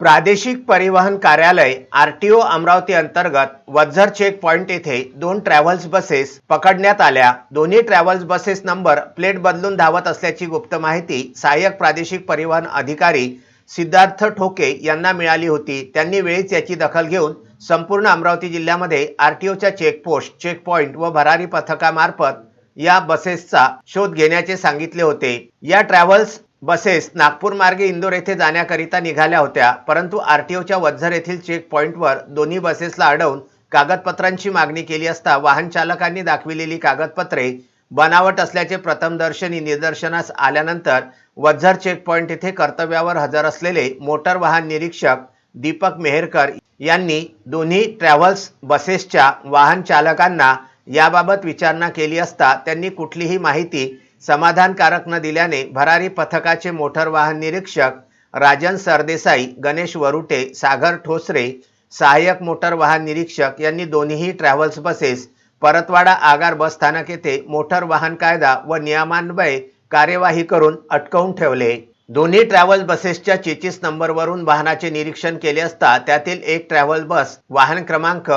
प्रादेशिक परिवहन कार्यालय आर टी ओ अमरावती अंतर्गत वझर चेक पॉइंट येथे दोन ट्रॅव्हल्स बसेस पकडण्यात आल्या. दोन्ही ट्रॅव्हल्स बसेस नंबर प्लेट बदलून धावत असल्याची गुप्त माहिती सहाय्यक प्रादेशिक परिवहन अधिकारी सिद्धार्थ ठोके यांना मिळाली होती. त्यांनी वेळीच याची दखल घेऊन संपूर्ण अमरावती जिल्ह्यामध्ये आर टी ओच्या चेकपोस्ट चेक पॉइंट व भरारी पथकामार्फत या बसेसचा शोध घेण्याचे सांगितले होते. या ट्रॅव्हल्स बसेस नागपूर मार्गे इंदोर येथे जाण्याकरिता निघाल्या होत्या परंतु आरटीओच्या वझर येथील चेक पॉईंटवर दोन्ही बसेसला अडवून कागदपत्रांची मागणी केली असता वाहन चालकांनी दाखविलेली कागदपत्रे बनावट असल्याचे प्रथमदर्शनी निदर्शनास आल्यानंतर वझर चेक पॉईंट येथे कर्तव्यावर हजर असलेले मोटर वाहन निरीक्षक दीपक मेहरकर यांनी दोन्ही ट्रॅव्हल्स बसेसच्या वाहन चालकांना याबाबत विचारणा केली असता त्यांनी कुठलीही माहिती समाधानकारक न दिल्याने भरारी पथकाचे मोटर वाहन निरीक्षक राजन सरदेसाई गणेश वरुटे सागर ठोसरे सहाय्यक मोटर वाहन निरीक्षक यांनी दोन्ही ट्रॅव्हल्स बसेस परतवाडा आगार बस स्थानक येथे मोटर वाहन कायदा व नियमान्वये कार्यवाही करून अटकवून ठेवले. दोन्ही ट्रॅव्हल बसेसच्या चेचीस नंबरवरून वाहनाचे निरीक्षण केले असता त्यातील एक ट्रॅव्हल बस वाहन क्रमांक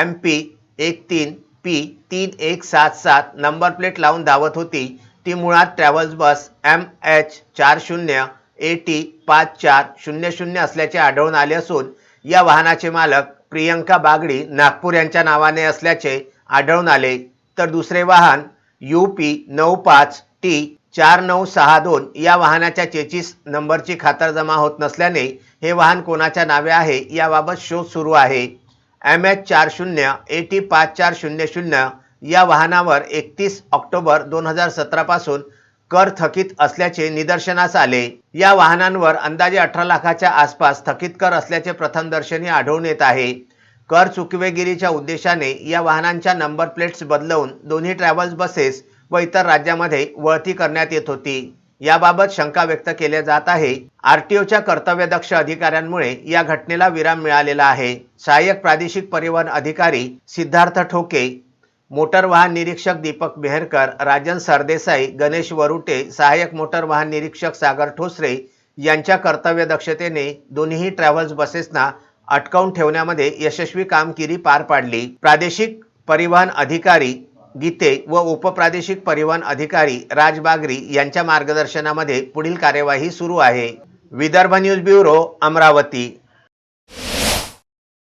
एम पी एक तीन पी तीन एक सात सात नंबर प्लेट लावून धावत होती. ती मुळात ट्रॅव्हल्स बस एम एच चार शून्य ए टी पाच चार शून्य शून्य असल्याचे आढळून आले असून या वाहनाचे मालक प्रियंका बागडी नागपूर यांच्या नावाने असल्याचे आढळून आले. तर दुसरे वाहन यू पी नऊ पाच टी चार नऊ सहा दोन या वाहनाच्या चेचीस नंबरची खातरजमा होत नसल्याने हे वाहन कोणाच्या नावे आहे याबाबत शोध सुरू आहे. एम एच चार शून्य ए टी पाच चार शून्य शून्य या वाहनावर एकतीस ऑक्टोबर दोन हजार सतरापासून कर थकीत असल्याचे निदर्शनास आले. या वाहनांवर अंदाजे अठरा लाखाच्या आसपास थकीत कर असल्याचे प्रथमदर्शनी आढळून येत आहे. कर चुकवेगिरीच्या उद्देशाने या वाहनांच्या नंबर प्लेट्स बदलवून दोन्ही ट्रॅव्हल्स बसेस व इतर राज्यामध्ये वळती करण्यात येत होती. याबाबत शंका व्यक्त केल्या जात आहे. आरटीओच्या कर्तव्यदक्ष अधिकाऱ्यांमुळे या घटनेला विराम मिळालेला आहे. सहाय्यक प्रादेशिक परिवहन अधिकारी सिद्धार्थ ठोके मोटर वाहन निरीक्षक दीपक मेहरकर राजन सरदेसाई गणेश वरुटे सहाय्यक मोटर वाहन निरीक्षक सागर ठोसरे यांच्या कर्तव्य दक्षतेने दोन्ही ट्रॅव्हल्स बसेसना अटकावून ठेवण्यामध्ये यशस्वी कामगिरी पार पाडली. प्रादेशिक परिवहन अधिकारी गीते व उपप्रादेशिक परिवहन अधिकारी राज बागरी यांच्या मार्गदर्शनामध्ये पुढील कार्यवाही सुरू आहे. Vidarbha news bureau Amravati.